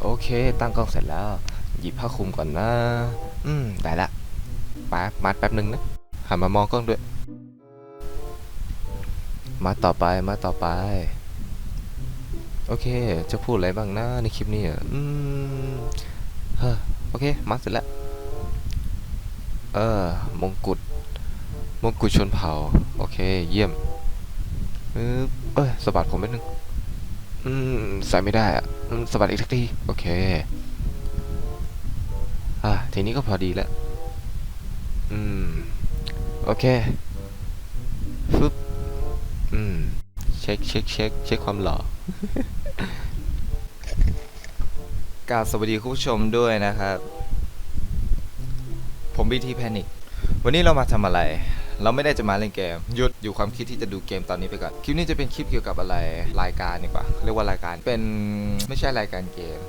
โอเค ตั้งกล้องเสร็จแล้ว หยิบผ้าคลุมก่อนนะ อืม ได้ละป๊บมัดแป๊บหนึ่งนะหันมามองกล้องด้วย มาต่อไปมาต่อไป โอเค จะพูดอะไรบ้างนะในคลิปนี้อะอืมเฮ้อโอเคมาเสร็จแล้ว เออ มงกุฎ มงกุฎชนเผ่า โอเค เยี่ยมเออเอ้ยสะบัดผมนิดนึง อืมใส่ไม่ได้อะอืมสะบัดอีกทักทีโอเค อะทีนี้ก็พอดีแล้ว อืม โอเคฟึบอืม เช็คเช็คเช็คเช็คความหล่อกราบสวัสดีคุณผู้ชมด้วยนะครับ ผมบีทีแพนิกวันนี้เรามาทำอะไร เราไม่ได้จะมาเล่นเกม หยุดอยู่ความคิดที่จะดูเกมตอนนี้ไปก่อน คลิปนี้จะเป็นคลิปเกี่ยวกับอะไร รายการดีกว่าเรียกว่ารายการ เป็นไม่ใช่รายการเกม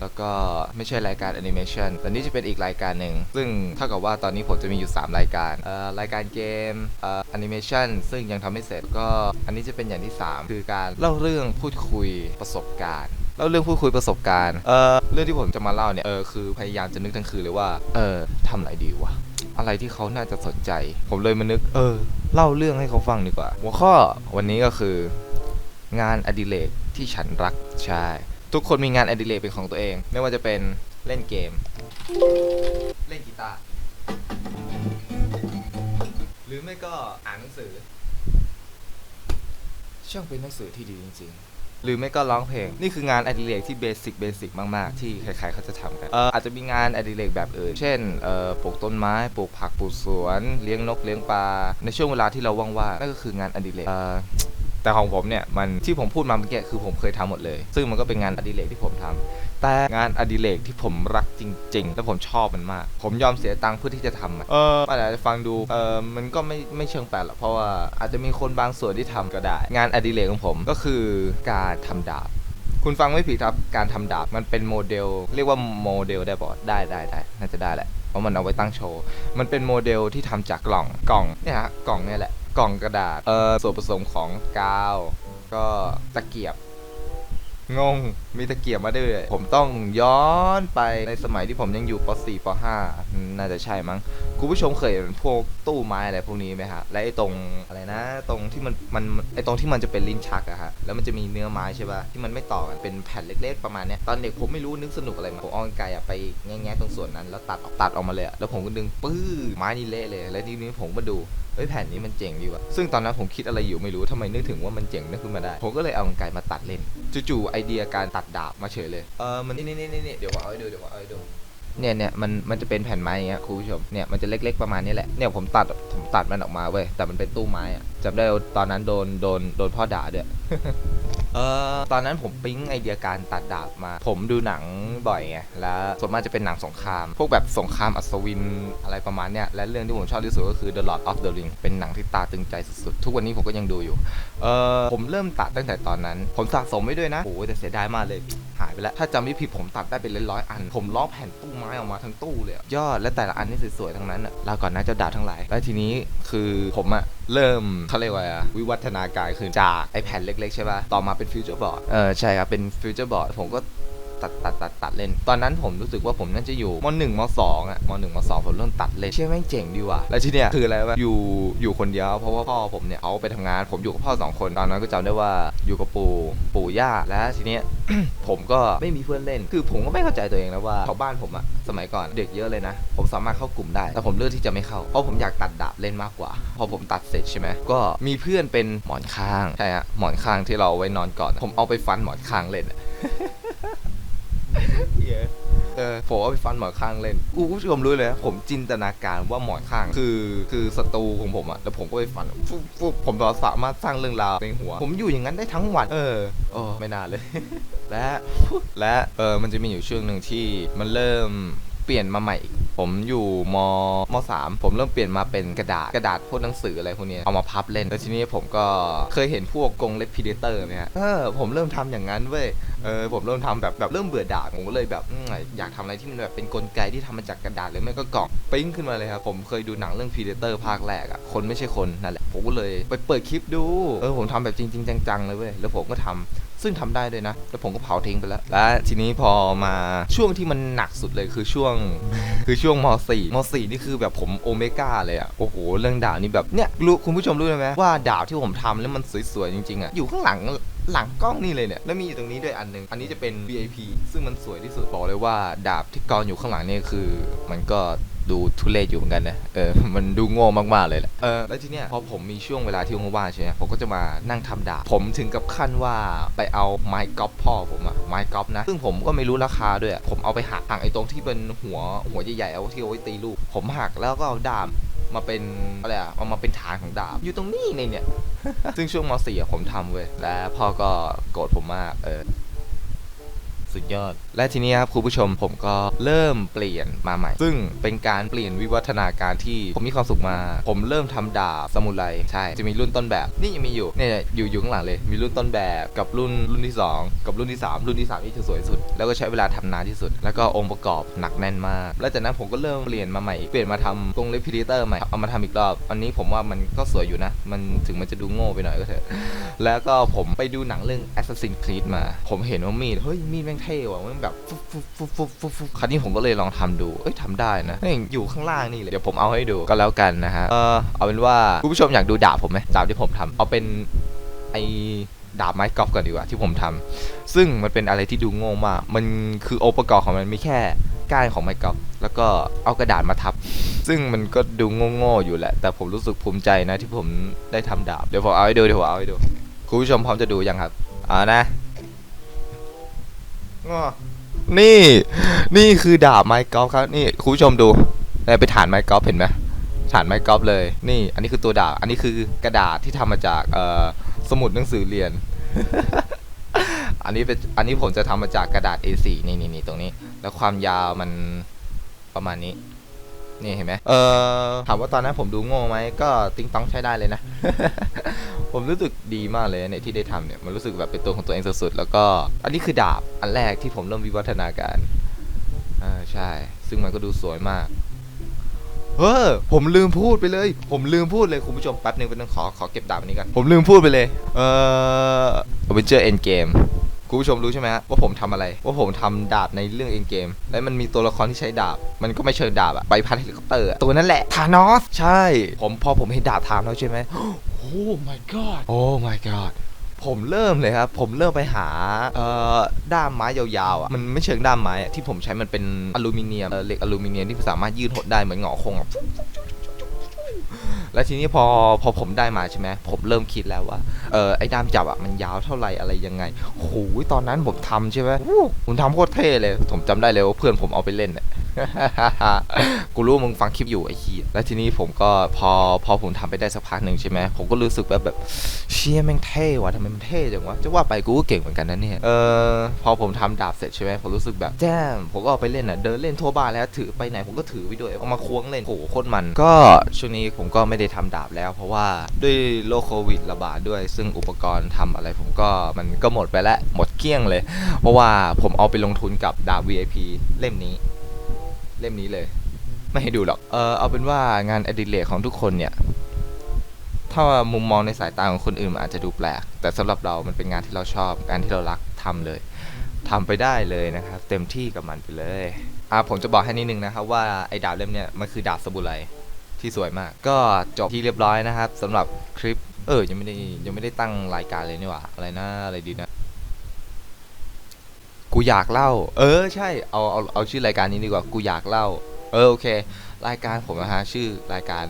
แล้วก็ไม่ใช่รายการแอนิเมชันแต่นี้จะเป็นอีกรายการหนึ่ง ซึ่งเท่ากับว่าตอนนี้ผมจะมีอยู่ 3 รายการเอ่อรายการเกมเอ่อแอนิเมชันซึ่งยังทำไม่เสร็จ ก็อันนี้จะเป็นอย่างที่ 3 คือการเล่าเรื่องพูดคุยประสบการณ์เล่าเรื่องพูดคุยประสบการณ์ เอ่อ เรื่องที่ผมจะมาเล่าเนี่ย เออ คือพยายามจะนึกทั้งคืนเลยว่า เออทำอะไรดีวะ อะไรที่เขาน่าจะสนใจ ผมเลยมานึก เออ เล่าเรื่องให้เขาฟังดีกว่า หัวข้อวันนี้ก็คือ งานอดิเรกที่ฉันรักใช่ทุกคนมีงานอดิเรกเป็นของตัวเอง ไม่ว่าจะเป็นเล่นเกม เล่นกีตาร์หรือไม่ก็อ่านหนังสือ ช่างเป็นหนังสือที่ดีจริง ๆ หรือไม่ก็ร้องเพลง นี่คืองานอดิเรกที่เบสิกเบสิกมาก ๆ ที่ใครๆเขาจะทำกันเอออาจจะมีงานอดิเรกแบบอื่น เช่นเอ่อปลูกต้นไม้ปลูกผักปลูกสวน เลี้ยงนกเลี้ยงปลาในช่วงเวลาที่เราว่างๆนั่นก็คืองานอดิเรกเอ่อ แต่ของผมเนี่ยมันที่ผมพูดมาเมื่อกี้คือผมเคยทำหมดเลย ซึ่งมันก็เป็นงานอดิเรกที่ผมทำแต่งานอดิเรกที่ผมรักจริง ๆ และผมชอบมันมาก ผมยอมเสียตังค์เพื่อที่จะทำมันเอออาจจะฟังดูเออมันก็ไม่ไม่เชิงแปลกหรอกเพราะว่าอาจจะมีคนบางส่วนที่ทำก็ได้ งานอดิเรกของผมก็คือการทำดาบคุณฟังไม่ผิดครับ การทำดาบมันเป็นโมเดล เรียกว่าโมเดลได้ปะได้ได้ได้น่าจะได้แหละเพราะมันเอาไว้ตั้งโชว์ มันเป็นโมเดลที่ทำจากกล่องกล่องเนี่ยฮะกล่องเนี่ยแหละ กล่องกระดาษ เอ่อส่วนผสมของกาว ก็ตะเกียบ งง มีตะเกียบมาด้วย ผมต้องย้อนไปในสมัยที่ผมยังอยู่ป .4 ป .5 น่าจะใช่มั้ง คุณผู้ชมเคยเห็นพวกตู้ไม้อะไรพวกนี้ไหมฮะ และไอ้ตรงอะไรนะ ตรงที่มันมันไอ้ตรงที่มันจะเป็นลิ้นชักอะฮะ แล้วมันจะมีเนื้อไม้ใช่ป่ะ ที่มันไม่ต่อกัน เป็นแผ่นเล็ก ๆ ประมาณเนี้ย ตอนเด็กผมไม่รู้นึกสนุกอะไรมาผมเอากรรไกรอะไปแง่ๆตรงส่วนนั้น แล้วตัดออกตัดออกมาเลยอะแล้วผมก็ดึงปื้อไม้นี่เละเลย แล้วทีนี้ผมมาดู เฮ้ยแผ่นนี้มันเจ๋งดีว่ะซึ่งตอนนั้นผมคิดอะไรอยู่ไม่รู้ทำไมนึกถึงว่ามันเจ๋งนึกขึ้นมาได้ ผมก็เลยเอากรรไกรมาตัดเล่นจู่ๆไอเดียการตัดดาบมาเฉยเลยเออมันนี่นี่นี่นี่เดี๋ยวเอาให้ดูเดี๋ยวเอาให้ดูเนี่ยเนี่ยมันมันจะเป็นแผ่นไม้อย่างเงี้ยคุณผู้ชมเนี่ยมันจะเล็ก ๆประมาณนี้แหละเนี่ยผมตัดผมตัดมันออกมาเว้ยแต่มันเป็นตู้ไม้อะจำได้ว่าตอนนั้นโดนโดนโดนพ่อด่าด้วย เออตอนนั้นผมปิ๊งไอเดียการตัดดาบมา ผมดูหนังบ่อยไงแล้วส่วนมากจะเป็นหนังสงคราม พวกแบบสงครามอัศวินอะไรประมาณเนี้ยและเรื่องที่ผมชอบที่สุดก็คือ The Lord of the Ring เป็นหนังที่ตาตึงใจสุดๆ ทุกวันนี้ผมก็ยังดูอยู่เออผมเริ่มตัดตั้งแต่ตอนนั้น ผมสะสมไว้ด้วยนะโอ้แต่เสียดายมากเลย หายไปแล้ว ถ้าจำไม่ผิดผมตัดได้เป็นร้อยๆอัน ผมล้อแผ่นตู้ไม้ออกมาทั้งตู้เลยอะยอดและแต่ละอันนี่สวยๆทั้งนั้นอะลาก่อนนะเจ้าดาบทั้งหลาย แล้วทีนี้คือผมอะเริ่มเขาเรียกว่าวิวัฒนาการคือจากไอแผ่นเล็กๆใช่ป่ะต่อมาเป็นฟิวเจอร์บอร์ดเออใช่ครับเป็นฟิวเจอร์บอร์ดผมก็ ตัดตัดตัดตัดเล่น ตอนนั้นผมรู้สึกว่าผมน่าจะอยู่มหนึ่งมสองอะมหนึ่งมสองผมเริ่มตัดเล่นเชื่อแม่งเจ๋งดีว่ะแล้วทีเนี้ยคืออะไรวะอยู่อยู่คนเดียวเพราะว่าพ่อผมเนี่ยเขาไปทำงาน ผมอยู่กับพ่อสองคนตอนนั้นก็จำได้ว่าอยู่กับปู่ปู่ย่าและทีเนี้ยผมก็ไม่มีเพื่อนเล่น คือผมก็ไม่เข้าใจตัวเองนะว่าแถวบ้านผมอะสมัยก่อนเด็กเยอะเลยนะ ผมสามารถเข้ากลุ่มได้ แต่ผมเลือกที่จะไม่เข้า เพราะผมอยากตัดดาบเล่นมากกว่า พอผมตัดเสร็จใช่ไหมก็มีเพื่อนเป็นหมอนข้าง ใช่ฮะหมอนข้างที่เราเอาไว้นอนก่อน ผมเอาไปฟันหมอนข้างเล่น เออผมเอาไปฟันหมอนข้างเล่นกูผู้ชมรู้เลยนะผมจินตนาการว่าหมอนข้าง คือคือศัตรูของผมอะแล้วผมก็ไปฟันฟุบฟุบผมสามารถสร้างเรื่องราวในหัว ผมอยู่อย่างนั้นได้ทั้งวัน เออโอ้ไม่น่าเลย และและเออมันจะมีอยู่ช่วงหนึ่งที่มันเริ่มเปลี่ยนมาใหม่อีกผมอยู่มมสามผมเริ่มเปลี่ยนมาเป็นกระดาษกระดาษพวกหนังสืออะไรพวกนี้เอามาพับเล่น แล้วทีนี้ผมก็เคยเห็นพวกกรงเล็กพีเดเตอร์ไหมฮะเออผมเริ่มทำอย่างนั้นเว้ยเออผมเริ่มทำแบบแบบเริ่มเบื่อดาบผมก็เลยแบบออยากทำอะไรที่มันแบบเป็นกลไกที่ทำมาจากกระดาษหรือไม่ก็กล่องปิ้งขึ้นมาเลยครับผมเคยดูหนังเรื่องพีเดเตอร์ภาคแรกอะคนไม่ใช่คนนั่นแหละผมก็เลยไปเปิดคลิปดูเออผมทำแบบจริง ๆ จังๆเลยเว้ยแล้วผมก็ทำซึ่งทำได้ด้วยนะ แล้วผมก็เผาทิ้งไปแล้ว และทีนี้พอมาช่วงที่มันหนักสุดเลยคือช่วง คือช่วงม .4 ม .4 นี่คือแบบผมโอเมก้าเลยอะโอ้โห เรื่องดาบนี่แบบเนี่ยรู้คุณผู้ชมรู้ไหมว่าดาบที่ผมทำแล้วมันสวยๆจริงๆอะอยู่ข้างหลังหลังกล้องนี่เลยเนี่ยแล้วมีอยู่ตรงนี้ด้วยอันหนึงอันนี้จะเป็น VIP ซึ่งมันสวยที่สุดบอกเลยว่า ดาบที่กองอยู่ข้างหลังเนี่ยคือ มันก็ดูทุเรศอยู่เหมือนกันนะ เออ มันดูโง่มากๆเลยแหละ เออ แล้วทีเนี้ยพอผมมีช่วงเวลาที่ว่างๆใช่ไหมผมก็จะมานั่งทำดาบ ผมถึงกับขั้นว่าไปเอาไม้กอล์ฟพ่อผมอะไม้กอล์ฟนะ ซึ่งผมก็ไม่รู้ราคาด้วย ผมเอาไปหักหักไอ้ตรงที่เป็นหัวหัวใหญ่ๆเอาที่เอาไว้ตีลูก ผมหักแล้วก็เอาดาบ มาเป็นอะไรอะเอามาเป็นฐานของดาบ อยู่ตรงนี้ในเนี่ย ซึ่งช่วงม .4 อะผมทำเว้ย และพ่อก็โกรธผมมาก เออ สุดยอด และทีนี้ครับคุณผู้ชมผมก็เริ่มเปลี่ยนมาใหม่ ซึ่งเป็นการเปลี่ยนวิวัฒนาการที่ผมมีความสุขมา ผมเริ่มทำดาบสมุไรใช่ จะมีรุ่นต้นแบบ นี่ยังมีอยู่เนี่ยอยู่อยู่ข้างหลังเลย มีรุ่นต้นแบบกับรุ่นรุ่นที่ 2 กับรุ่นที่ 3 รุ่นที่3นี่จะสวยสุด แล้วก็ใช้เวลาทำนานที่สุด แล้วก็องค์ประกอบหนักแน่นมาก แล้วจากนั้นผมก็เริ่มเปลี่ยนมาใหม่เปลี่ยนมาทำตรงเลพิเตอร์ใหม่เอามาทำอีกรอบอันนี้ผมว่ามันก็สวยอยู่นะ มันถึงมันจะดูโง่ไปหน่อยก็เถอะแล้วก็ผมไปดูหนังเรื่อง Assassin's Creed มา ผมเห็นว่ามีดเฮ้ยมีดแม่งเท่ว่ะมันแบบฟุบฟุบฟุบฟุบฟุบฟุบคราวนี้ผมก็เลยลองทำดู เอ้ยทำได้นะนี่อยู่ข้างล่างนี่เลยเดี๋ยวผมเอาให้ดูก็แล้วกันนะฮะเออเอาเป็นว่าคุณผู้ชมอยากดูดาบผมไหมดาบที่ผมทำเอาเป็นไอดาบไม้กอล์ฟก่อนดีกว่าที่ผมทำซึ่งมันเป็นอะไรที่ดูโง่มาก มันคือองค์ประกอบของมันมีแค่ก้านของไม้กอล์ฟแล้วก็เอากระดาษมาทับ ซึ่งมันก็ดูโง่ๆอยู่แหละ แต่ผมรู้สึกภูมิใจนะที่ผมได้ทำดาบ เดี๋ยวผมเอาให้ดูเดี๋ยวผมเอาให้ดู คุณผู้ชมพร้อมจะดูยังครับ เอานะง้อ นี่ นี่คือดาบไม้กอล์ฟครับ นี่คุณผู้ชมดูได้ไปฐานไม้กอล์ฟเห็นไหมฐานไม้กอล์ฟเลย นี่ อันนี้คือตัวดาบ อันนี้คือกระดาษที่ทำมาจากเอ่อสมุดหนังสือเรียน อันนี้เป็น อันนี้ผมจะทำมาจากกระดาษ A4 นี่นี่นี่ตรงนี้ แล้วความยาวมันประมาณนี้ นี่เห็นไหมเออถามว่าตอนนั้นผมดูโง่ไหมก็ติ๊งต้องใช้ได้เลยนะ ผมรู้สึกดีมากเลยเนี่ยที่ได้ทำเนี่ยมันรู้สึกแบบเป็นตัวของตัวเองสุดๆแล้วก็ อันนี้คือดาบอันแรกที่ผมเริ่มวิวัฒนาการอ่าใช่ ซึ่งมันก็ดูสวยมากเออผมลืมพูดไปเลย ผมลืมพูดเลยคุณผู้ชมแป๊บนึงแป๊บนึงขอขอเก็บดาบอันนี้กัน ผมลืมพูดไปเลย เออ Avenger Endgame คุณผู้ชมรู้ใช่ไหมฮะว่าผมทำอะไร ว่าผมทำดาบในเรื่อง Endgame และมันมีตัวละครที่ใช้ดาบ มันก็ไม่เชิงดาบอะใบพัดเฮลิคอปเตอร์อะตัวนั้นแหละธานอสใช่ ผมพอผมเห็นดาบธานอสใช่ไหมโอ้ my god โอ้ my god ผมเริ่มเลยครับ ผมเริ่มไปหาเอ่อด้ามไม้ยาวๆอะมันไม่เชิงด้ามไม้อะที่ผมใช้มันเป็นอลูมิเนียมเอ่อเหล็กอลูมิเนียมที่สามารถยืดหดได้เหมือนหงอคงอะ แล้วทีนี้พอพอผมได้มาใช่ไหมผมเริ่มคิดแล้วว่าเออไอ้ด้ามจับอะมันยาวเท่าไหร่อะไรยังไงโหตอนนั้นผมทำใช่ไหมผมทำโคตรเท่เลย ผมจำได้เลยว่าเพื่อนผมเอาไปเล่นเนี่ย กูรู้มึงฟังคลิปอยู่ไอ้ขี้ยแล้วทีนี้ผมก็พอพอผมทำไปได้สักพักหนึ่งใช่ไหมผมก็รู้สึกแบบแบบเชี่ยแม่งเท่ว่ะทำไมมันเท่จังวะจะว่าไปกูก็เก่งเหมือนกันนะเนี่ยเออพอผมทำดาบเสร็จใช่ไหมผมรู้สึกแบบแจ้มผมก็เอาไปเล่นอะเดินเล่นทั่วบ้านแล้วถือไปไหนผมก็ถือไปด้วยเอามาควงเล่นโหโคตรมัน ก็ช่วงนี้ผมก็ไม่ได้ทำดาบแล้ว เพราะว่าด้วยโรคโควิดระบาดด้วย ซึ่งอุปกรณ์ทำอะไรผมก็มันก็หมดไปแล้วหมดเกลี้ยงเลย เพราะว่าผมเอาไปลงทุนกับดาบ VIP เล่มนี้ เล่มนี้เลย ไม่ให้ดูหรอก เออเอาเป็นว่างานอดิเรกของทุกคนเนี่ย ถ้ามุมมองในสายตาของคนอื่นมันอาจจะดูแปลก แต่สำหรับเรามันเป็นงานที่เราชอบงานที่เรารักทำเลยทำไปได้เลยนะครับ เต็มที่กับมันไปเลยอ่าผมจะบอกให้นิดนึงนะครับว่าไอ้ดาบเล่มเนี่ยมันคือดาบสมุไรที่สวยมาก ก็จบที่เรียบร้อยนะครับสำหรับคลิปเออยังไม่ได้ยังไม่ได้ตั้งรายการเลยนี่หว่าอะไรนะอะไรดีนะ กูอยากเล่า เออใช่เอาเอาเอาชื่อรายการนี้ดีกว่ากูอยากเล่า เออโอเค รายการผมนะฮะชื่อรายการ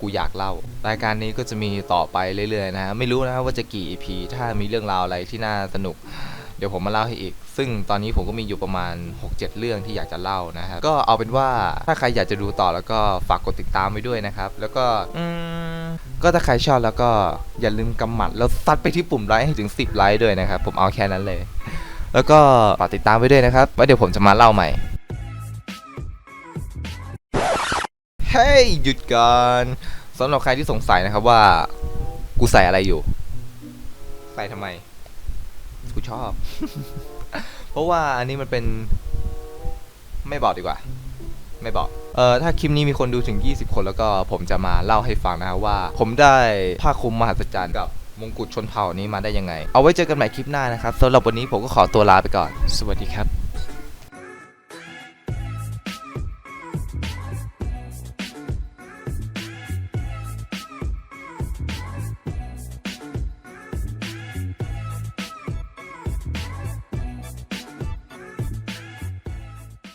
กูอยากเล่า รายการนี้ก็จะมีต่อไปเรื่อยๆนะฮะไม่รู้นะว่าจะกี่ EP ถ้ามีเรื่องราวอะไรที่น่าสนุก เดี๋ยวผมมาเล่าให้อีก ซึ่งตอนนี้ผมก็มีอยู่ประมาณ 6-7 เรื่องที่อยากจะเล่านะฮะก็เอาเป็นว่าถ้าใครอยากจะดูต่อแล้วก็ฝากกดติดตามไว้ด้วยนะครับ แล้วก็อืมก็ถ้าใครชอบแล้วก็อย่าลืมกำหมัดแล้วซัดไปที่ปุ่มไลค์ให้ถึง 10 ไลค์ด้วยนะครับ ผมเอาแค่นั้นเลย แล้วก็ฝากติดตามไว้ด้วยนะครับไว้เดี๋ยวผมจะมาเล่าใหม่ เฮ้ยหยุดก่อนสำหรับใครที่สงสัยนะครับว่า กูใส่อะไรอยู่ ใส่ทำไม กูชอบ เพราะว่าอันนี้มันเป็น ไม่บอกดีกว่า ไม่บอก เอ่อ ถ้าคลิปนี้มีคนดูถึง 20 คนแล้วก็ผมจะมาเล่าให้ฟังนะครับว่า ผมได้ผ้าคลุมมหัศจรรย์กับ มงกุฎชนเผ่านี้มาได้ยังไง เอาไว้เจอกันใหม่คลิปหน้านะครับสำหรับวันนี้ผมก็ขอตัวลาไปก่อน สวัสดีครับ